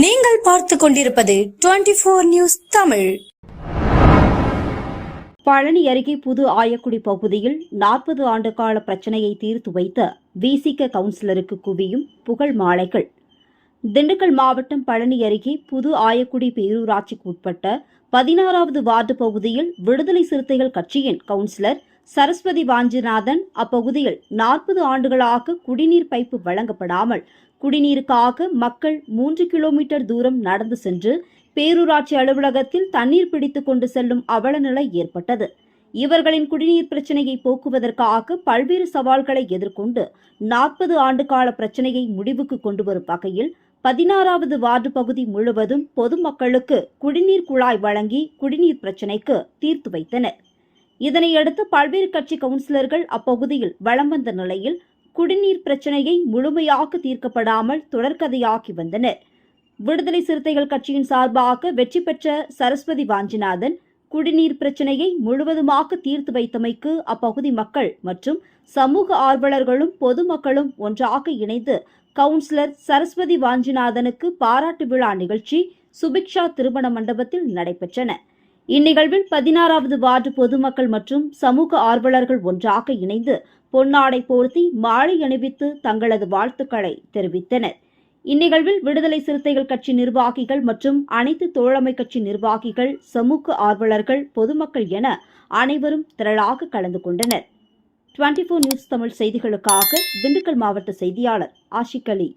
நீங்கள் பார்த்து கொண்டிருப்பது twenty four news Tamil. Palani அருகே புது ஆயக்குடி பகுதியில் நாற்பது ஆண்டு கால பிரச்சனையை தீர்த்து வைத்த விசிக கவுன்சிலருக்கு குவியும் புகழ் மாலைகள். திண்டுக்கல் மாவட்டம் பழனி அருகே புது ஆயக்குடி பேரூராட்சிக்கு உட்பட்ட பதினாறாவது வார்டு பகுதியில் விடுதலை சிறுத்தைகள் கட்சியின் கவுன்சிலர் சரஸ்வதி வாஞ்சிநாதன் அப்பகுதியில் நாற்பது ஆண்டுகளாக குடிநீர் பைப்பு வழங்கப்படாமல் குடிநீருக்காக மக்கள் மூன்று கிலோமீட்டர் தூரம் நடந்து சென்று பேரூராட்சி அலுவலகத்தில் தண்ணீர் பிடித்துக் கொண்டு செல்லும் அவலநிலை ஏற்பட்டது. இவர்களின் குடிநீர் பிரச்சனையை போக்குவதற்காக பல்வேறு சவால்களை எதிர்கொண்டு நாற்பது ஆண்டுகால பிரச்சனையை முடிவுக்கு கொண்டு வரும் வகையில் பதினாறாவது வார்டு பகுதி முழுவதும் பொதுமக்களுக்கு குடிநீர் குழாய் வழங்கி குடிநீர் பிரச்சனைக்கு தீர்த்து வைத்தனர். இதனையடுத்து பல்வேறு கட்சி கவுன்சிலர்கள் அப்பகுதியில் வலம் வந்த நிலையில் குடிநீர் பிரச்சனையை முழுமையாக தீர்க்கப்படாமல் தொடர்கதையாக்கி வந்தனர். விடுதலை சிறுத்தைகள் கட்சியின் சார்பாக வெற்றி பெற்ற சரஸ்வதி வாஞ்சிநாதன் குடிநீர் பிரச்சனையை முழுவதுமாக தீர்த்து வைத்தமைக்கு அப்பகுதி மக்கள் மற்றும் சமூக ஆர்வலர்களும் பொதுமக்களும் ஒன்றாக இணைந்து கவுன்சிலர் சரஸ்வதி வாஞ்சிநாதனுக்கு பாராட்டு விழா நிகழ்ச்சி சுபிக்ஷா திருமண மண்டபத்தில் நடைபெற்றன. இந்நிகழ்வில் பதினாறாவது வார்டு பொதுமக்கள் மற்றும் சமூக ஆர்வலர்கள் ஒன்றாக இணைந்து பொன்னாடை போர்த்தி மாலை அணிவித்து தங்களது வாழ்த்துக்களை தெரிவித்தனர். இந்நிகழ்வில் விடுதலை சிறுத்தைகள் கட்சி நிர்வாகிகள் மற்றும் அனைத்து தோழமை கட்சி நிர்வாகிகள் சமூக ஆர்வலர்கள் பொதுமக்கள் என அனைவரும் திரளாக கலந்து கொண்டனர். டுவெண்டி நியூஸ் தமிழ் செய்திகளுக்காக திண்டுக்கல் மாவட்ட செய்தியாளர் ஆஷிக் அலி.